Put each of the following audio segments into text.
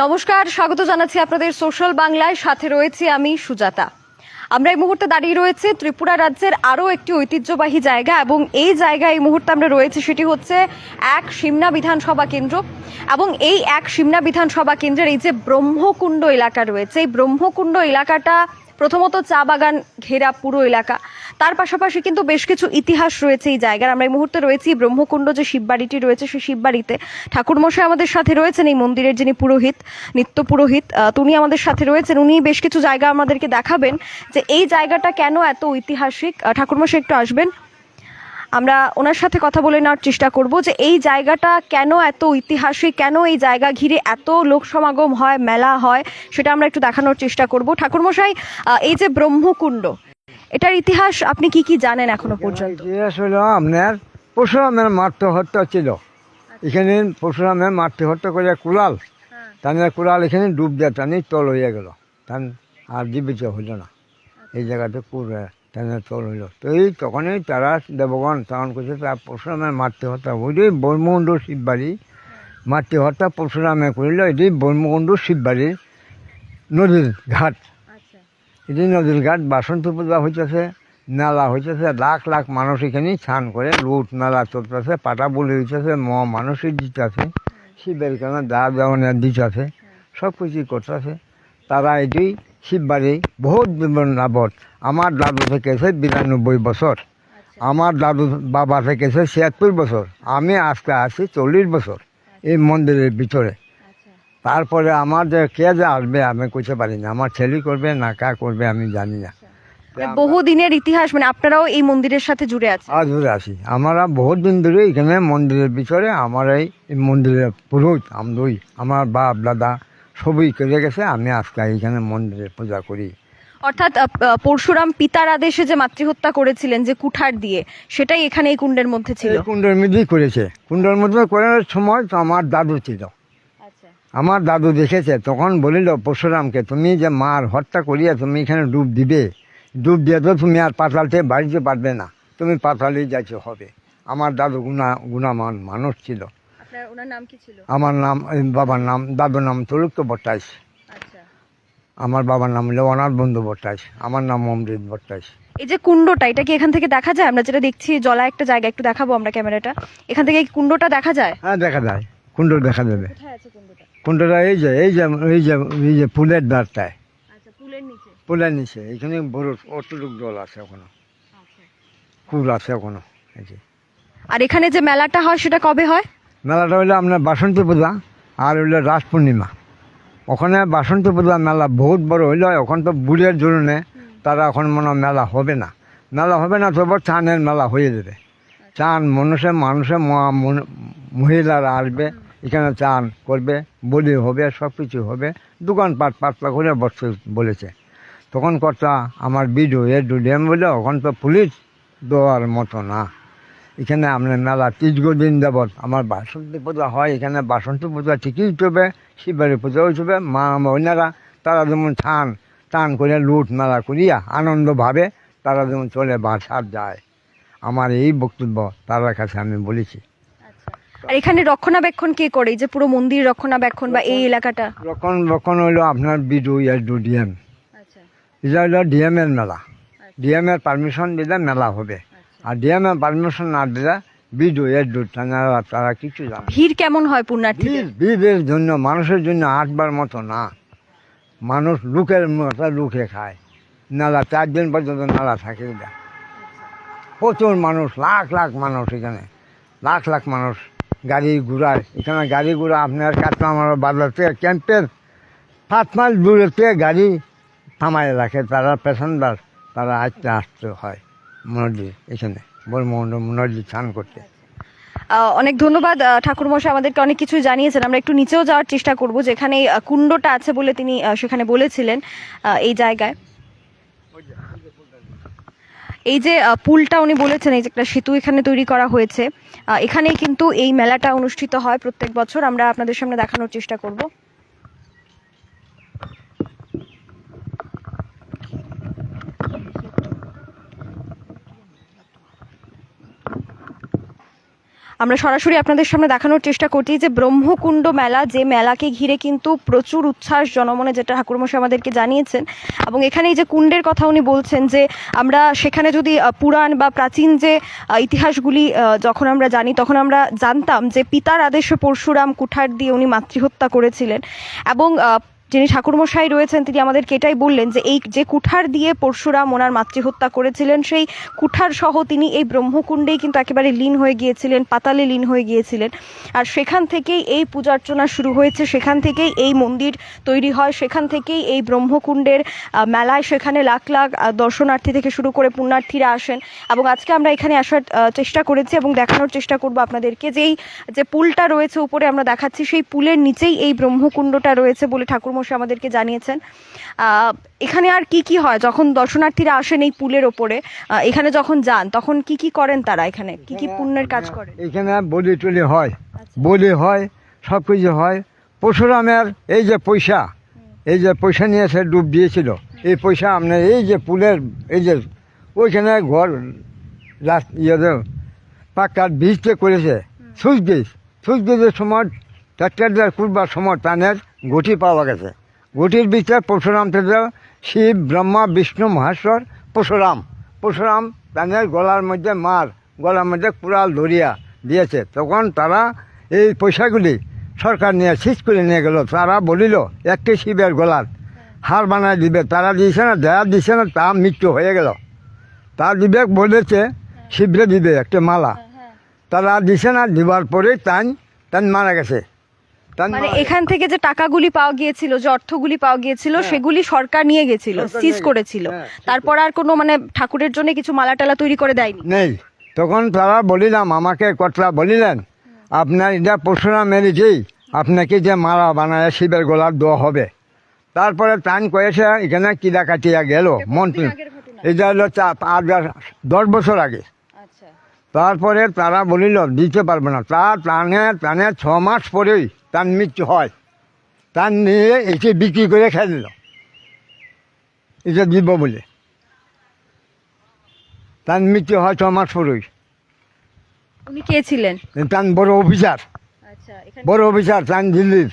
নমস্কার, স্বাগত জানাচ্ছি আপনাদের সোশ্যাল বাংলায়। সাথে রয়েছি আমি সুজাতা। আমরা এই মুহূর্তে দাঁড়িয়ে রয়েছে ত্রিপুরা রাজ্যের আরও একটি ঐতিহ্যবাহী জায়গা এবং এই জায়গায় এই মুহূর্তে আমরা রয়েছে সেটি হচ্ছে এক সিমনা বিধানসভা কেন্দ্র এবং এই এক সিমনা বিধানসভা কেন্দ্রের এই যে ব্রহ্মকুণ্ড এলাকা রয়েছে, এই ব্রহ্মকুণ্ড এলাকাটা প্রথমত চা বাগান ঘেরা পুরো এলাকা। তার পাশাপাশি কিন্তু বেশ কিছু ইতিহাস রয়েছে এই জায়গার। আমরা এই মুহূর্তে রয়েছি ব্রহ্মকুণ্ড যে শিববাড়িটি রয়েছে, সেই শিববাড়িতে। ঠাকুরমশাই আমাদের সাথে রয়েছেন এই মন্দিরের যিনি পুরোহিত, নিত্য পুরোহিত তিনি আমাদের সাথে রয়েছেন। উনি বেশ কিছু জায়গা আমাদেরকে দেখাবেন যে এই জায়গাটা কেন এত ঐতিহাসিক। ঠাকুরমশাই একটু আসবেন। আমরা ওনার সাথে কথা বলে নেওয়ার চেষ্টা করব যে এই জায়গাটা কেন এত ঐতিহাসিক কেন এই জায়গা ঘিরে এত লোক সমাগম হয় মেলা হয় সেটা আমরা একটু দেখানোর চেষ্টা করব। ঠাকুরমশাই এই যে ব্রহ্মকুণ্ড এটার ইতিহাস আপনি কি কি জানেন এখনও পর্যন্ত? ইতিহাস হলো আপনার পরশুরামের মারতে হত্যা ছিল এখানে পরশুরামের মারতে হত্যা করে কুলাল তাহলে কুলাল এখানে ডুব দেয় টানি তল হয়ে গেল। তান আর জীবিত হইল না। এই জায়গাতে কুড়ে তল হইল তো এই তখনই তারা দেবগণ তখন করছে তার পরশুরামের মারতে হত্যা ওইটাই ব্রহ্মকুণ্ড শিববাড়ি। মারতে হত্যা পরশুরামে করিল এটি ব্রহ্মকুণ্ড শিববাড়ির নদীর ঘাট। এটি নদীর ঘাট বাসন্তী পূজা হইতেছে মেলা হইতেছে লাখ লাখ মানুষ এখানে স্নান করে লুট মেলা চলতেছে পাটা বলে হইতেছে ম মানুষই দিতেছে শিবের কেন দা দেওয়ানের দিতেছে সব কিছুই করতেছে। তারা এটি শিববাড়ি বহুত লাভত। আমার দাদু থেকেছে বিরানব্বই বছর আমার দাদু বাবা থেকেছে ছিয়াত্তর বছর আমি আজকে আছি চল্লিশ বছর এই মন্দিরের ভিতরে তারপরে আমার যে কে যে আসবে আমি কইতে পারি না। আমার ছেলে করবে না কা করবে আমি জানি না। বহু দিনের ইতিহাস মানে আপনারাও এই মন্দিরের সাথে জুড়ে আছেন। আজ ধরে আসি আমরা বহুত দিন ধরে এখানে মন্দিরের ভিতরে আমার এই এই মন্দিরের পুরোহিত আমদই। আমার বাপ দাদা সবই করে গেছে আমি আজকে এইখানে মন্দিরে পূজা করি। অর্থাৎ পরশুরাম পিতার আদেশে যে মাতৃহত্যা করেছিলেন যে কুঠার দিয়ে সেটাই এখানে এই কুণ্ডের মধ্যে ছিল? কুণ্ডের মধ্যেই করেছে। কুণ্ডের মধ্যে করার সময় তো আমার দাদু ছিল। আচ্ছা। আমার দাদু দেখেছে তখন বলিল পরশুরামকে তুমি যে মার হত্যা করিয়া তুমি এখানে ডুব দিবে ডুব দিয়ে তো তুমি আর পাতালতে বাড়িতে পারবে না। তুমি পাতালেই যাইতে হবে। আমার দাদু গুণা গুণামান মানুষ ছিল। আপনার ওনার নাম কি ছিল? আমার নাম বাবার নাম দাদুর নাম তলুক্ত বট্টাইশ আচ্ছা। আমার বাবার নাম হলো অনাথ বন্ধু বট্টাইশ আমার নাম অমৃত বট্টাইশ এই যে কুণ্ডটা এটা কি এখান থেকে দেখা যায়? আমরা যেটা দেখছি জলা একটা জায়গা একটু দেখাবো আমরা ক্যামেরাটা। এখান থেকে কুণ্ডটা দেখা যায়? হ্যাঁ দেখা যায়। কুণ্ড দেখা যাবে। কুণ্ডটা? এই যে এই যে এই যে এই যে ফুলের দ্বারটায়। আচ্ছা পুলের নিচে। ফুলের নিচে। এখানে বড় অতটুক জল আছে এখনও। ফুল আছে এখনও এই যে। আর এখানে যে মেলাটা হয় সেটা কবে হয়? মেলাটা হইল আপনার বাসন্তী পূজা আর হইল রাস পূর্ণিমা। ওখানে বাসন্তী পূজা মেলা বহুত বড় হইল, এখন তো বুড়ের জন্য তারা এখন মনে মেলা হবে না। মেলা হবে না তবে চানের মেলা হয়ে যাবে। চান মানুষে মানুষে মহিলারা আসবে, এখানে চান করবে, বলি হবে সব কিছু হবে, দোকানপাট পাতলা করে বসতে বলেছে। তখন কর্তা, আমার বিডু এ ডুডিয়াম বলে, ওখান তো পুলিশ দেওয়ার মতো না। এখানে আপনার মেলা তীর্ঘ দিন যাবৎ আমার বাসন্তী পূজা হয় এখানে বাসন্তী পূজা ঠিকই উঠবে শিববাড়ি পূজা উঠবে মা মহিলারা তারা যেমন টান টান করে লুট মেলা করিয়া আনন্দভাবে তারা যেমন চলে বাসার যায়। আমার এই বক্তব্য তার কাছে আমি বলেছি। আর এখানে রক্ষণাবেক্ষণ কে করে? যে পুরো মন্দির রক্ষণাবেক্ষণ বা এই এলাকাটা? রক্ষণ রক্ষণ হইল আপনার বিডু এর ডু ডিএম। আচ্ছা। এটা হইল ডিএমের মেলা। ডিএমের পারমিশন দিলে মেলা হবে। আর ডিএমের পারমিশন না দিলে বিডু এর ডু তারা তারা কিছু জানে না। ভিড় কেমন হয় পুণ্যার্থীদের ভিড় ভিড়ের জন্য মানুষের জন্য আটবার মতো না। মানুষ লুকের মতো লুকে খায়। নালা চার দিন পর্যন্ত নালা থাকে এটা। প্রচুর মানুষ লাখ লাখ মানুষ এখানে। লাখ লাখ মানুষ গাড়ি ঘোড়ায়। এখানে গাড়ি ঘোড়া আপনার কাটলা আমার বাজারতে ক্যাম্পের সাত মাইল দূরেতে গাড়ি থামায় রাখে তারা প্যাসেঞ্জার তারা আসতে আসতে হয়। এখানে স্নান করতে। অনেক ধন্যবাদ ঠাকুরমশাই আমাদেরকে অনেক কিছু জানিয়েছেন। আমরা একটু নিচেও যাওয়ার চেষ্টা করব, যেখানে কুণ্ডটা আছে বলে তিনি সেখানে বলেছিলেন এই জায়গায়। এই যে পুলটা উনি বলেছেন, এই যে একটা সেতু এখানে তৈরি করা হয়েছে এখানেই কিন্তু এই মেলাটা অনুষ্ঠিত হয় প্রত্যেক বছর। আমরা আপনাদের সামনে দেখানোর চেষ্টা করব। আমরা সরাসরি আপনাদের সামনে দেখানোর চেষ্টা করছি যে ব্রহ্মকুণ্ড মেলা, যে মেলাকে ঘিরে কিন্তু প্রচুর উচ্ছ্বাস জনমনে যেটা ঠাকুরমশাই আমাদেরকে জানিয়েছেন। এবং এখানে এই যে কুণ্ডের কথা উনি বলছেন যে আমরা সেখানে যদি পুরাণ বা প্রাচীন যে ইতিহাসগুলি যখন আমরা জানি, তখন আমরা জানতাম যে পিতার আদেশে পরশুরাম কুঠার দিয়ে উনি মাতৃহত্যা করেছিলেন। এবং যিনি ঠাকুরমশাই রয়েছেন, তিনি আমাদেরকে এটাই বললেন যে এই যে কুঠার দিয়ে পরশুরাম ওনার মাতৃহত্যা করেছিলেন, সেই কুঠার সহ তিনি এই ব্রহ্মকুণ্ডেই কিন্তু একেবারে লীন হয়ে গিয়েছিলেন, পাতালে লীন হয়ে গিয়েছিলেন। আর সেখান থেকেই এই পূজার্চনা শুরু হয়েছে, সেখান থেকেই এই মন্দির তৈরি হয়, সেখান থেকেই এই ব্রহ্মকুণ্ডের মেলায় সেখানে লাখ লাখ দর্শনার্থী থেকে শুরু করে পুণ্যার্থীরা আসেন। এবং আজকে আমরা এখানে আসার চেষ্টা করেছি এবং দেখানোর চেষ্টা করব আপনাদেরকে যেই যে পুলটা রয়েছে, উপরে আমরা দেখাচ্ছি, সেই পুলের নিচেই এই ব্রহ্মকুণ্ডটা রয়েছে বলে ঠাকুরমশাই আমাদেরকে জানিয়েছেন। এখানে আর কি কি হয়? যখন দর্শনার্থীরা আসেন এই পুলের ওপরে এখানে যখন যান তখন কি কি করেন তারা এখানে? কি কি পুণ্যের কাজ করেন? এখানে বলি টলি হয়। বলি হয় সব কিছু হয়। পরশুরামের এই যে পয়সা এই যে পয়সা নিয়ে সে ডুব দিয়েছিল এই পয়সা আপনার এই যে পুলের এই যে ওইখানে ঘর রাস- ইয়েতে পাক্কার বীজতে করেছে। সুইচ বীজ সুইচ বীজের সময় ট্রাক্টর কুরবার সময় প্রাণের গটি পাওয়া গেছে। গটির বীজটা পরশুরাম থেকে শিব ব্রহ্মা বিষ্ণু মহেশ্বর পরশুরাম। পরশুরাম প্রাণের গলার মধ্যে মার গলার মধ্যে কুড়াল ধরিয়া দিয়েছে। তখন তারা এই পয়সাগুলি সরকার নিয়ে সিজ করে নিয়ে গেল। তারা বলিল একটি শিবের গলার হার বানায় দিবে। তারা দিয়েছে না দেয়া দিছে না তা মৃত্যু হয়ে গেল। তার বিবেক বলেছে শিবরে দিবে একটা মালা। তারা দিছে না দিবার পরে তাই তাই মারা গেছে। মানে এখান থেকে যে টাকাগুলি পাওয়া গিয়েছিল যে অর্থগুলি পাওয়া গিয়েছিল সেগুলি সরকার নিয়ে গেছিল হ্যাঁ। সিজ করেছিল। হ্যাঁ, তারপর আর কোনো মানে ঠাকুরের জন্য কিছু মালা টালা তৈরি করে দেয়নি? নেই। তখন তারা বলিলাম আমাকে কতলা বলিলেন। আপনার এটা পরশুরাম মেরেছেই আপনাকে যে মালা বানায় শিবের গোলাপ দেওয়া হবে। তারপরে প্রাণ কয়েছে এখানে কিরা কাটিয়া গেল মন্ত্রী। এটা হলো চা- আট দশ বছর আগে। তারপরে তারা বলিল দিতে পারবে না। তার প্রাণে প্রাণে ছ মাস পরেই তার মৃত্যু হয়। তার নিয়ে এটি বিক্রি করে খেয়ে নিল। এটা দিব বলে। তার মৃত্যু হয় ছ মাস পরেই। উনি কে ছিলেন? তার বড় অফিসার। আচ্ছা বড় অফিসার তার দিল্লির।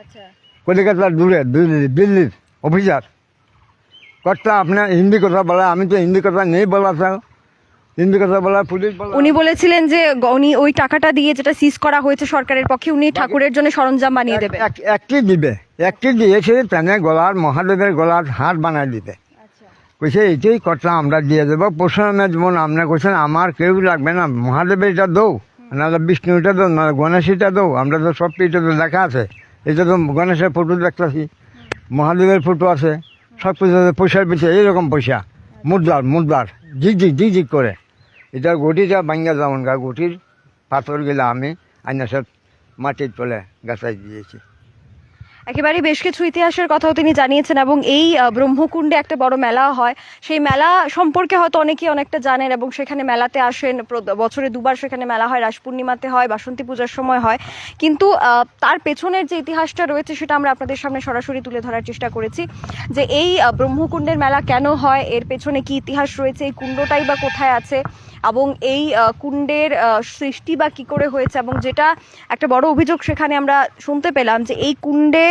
আচ্ছা। কলিকাতার দূরে দিল্লি দিল্লির অফিসার। কর্তা আপনার হিন্দি কথা বলা আমি তো হিন্দি কথা নেই বলা স্যার উনি বলেছিলেন যে উনি ওই টাকাটা দিয়ে যেটা সিজ করা হয়েছে সরকারের পক্ষে উনি ঠাকুরের জন্য সরঞ্জাম বানিয়ে দেবে। এক- একটি দিবে। একটি দিয়েছে প্রাণের গলার মহাদেবের গলার হার বানায় দিবে। আচ্ছা। কইছে এইটাই কথা আমরা দিয়ে দেবো। পরশুরামের যেমন আপনার কইছেন আমার কেউ লাগবে না। মহাদেবের এটা দৌ। নাহলে বিষ্ণুটা দৌ নাহলে গণেশটা দৌ। আমরা তো সব এটা তো দেখা আছে। এটা তো গণেশের ফটো দেখতেছি। মহাদেবের ফটো আছে। সব কিছু পয়সার পিছিয়ে এইরকম পয়সা। মুদ্রার মুদ্রার। ঝিক ঝিকঝিক ঝিক ঝিক করে। এটা গটিটা ভাঙ্গা যেমন গা গটির পাথর গেলে আমি আইনা সব মাটির তলে গাছাই দিয়েছি। একেবারে বেশ কিছু ইতিহাসের কথাও তিনি জানিয়েছেন এবং এই ব্রহ্মকুণ্ডে একটা বড় মেলা হয়। সেই মেলা সম্পর্কে হয়তো অনেকেই অনেকটা জানেন এবং সেখানে মেলাতে আসেন। বছরে দুবার সেখানে মেলা হয়। রাস পূর্ণিমাতে হয়, বাসন্তী পূজার সময় হয়। কিন্তু তার পেছনের যে ইতিহাসটা রয়েছে সেটা আমরা আপনাদের সামনে সরাসরি তুলে ধরার চেষ্টা করেছি যে এই ব্রহ্মকুণ্ডের মেলা কেন হয়, এর পেছনে কি ইতিহাস রয়েছে, এই কুণ্ডটাই বা কোথায় আছে এবং এই কুণ্ডের সৃষ্টি বা কী করে হয়েছে এবং যেটা একটা বড় অভিযোগ সেখানে আমরা শুনতে পেলাম যে এই কুণ্ডে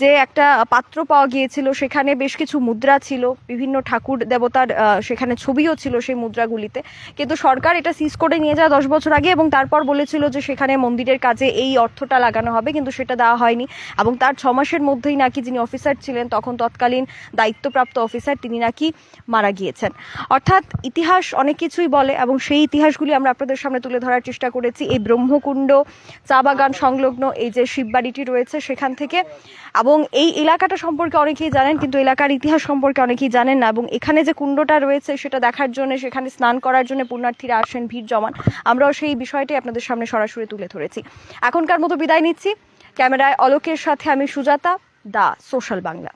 যে একটা পাত্র পাওয়া গিয়েছিল, সেখানে বেশ কিছু মুদ্রা ছিল, বিভিন্ন ঠাকুর দেবতার সেখানে ছবিও ছিল সেই মুদ্রাগুলিতে। কিন্তু সরকার এটা সিজ করে নিয়ে যায় দশ বছর আগে এবং তারপর বলেছিল যে সেখানে মন্দিরের কাজে এই অর্থটা লাগানো হবে, কিন্তু সেটা দেওয়া হয়নি। এবং তার ছ মাসের মধ্যেই নাকি যিনি অফিসার ছিলেন, তখন তৎকালীন দায়িত্বপ্রাপ্ত অফিসার তিনি নাকি মারা গিয়েছেন। অর্থাৎ ইতিহাস অনেক কিছুই বলে এবং সেই ইতিহাসগুলি আমরা আপনাদের সামনে তুলে ধরার চেষ্টা করেছি। এই ব্রহ্মকুণ্ড, চা বাগান সংলগ্ন এই যে শিববাড়িটি রয়েছে সেখান থেকে। এবং এই এলাকাটা সম্পর্কে অনেকেই জানেন, কিন্তু এলাকার ইতিহাস সম্পর্কে অনেকেই জানেন না। এবং এখানে যে কুণ্ডটা রয়েছে সেটা দেখার জন্য, সেখানে স্নান করার জন্য পুণ্যার্থীরা আসেন, ভিড় জমান। আমরাও সেই বিষয়টি আপনাদের সামনে সরাসরি তুলে ধরেছি। এখনকার মতো বিদায় নিচ্ছি। ক্যামেরায় অলোকের সাথে আমি সুজাতা, দা, সোশ্যাল বাংলা।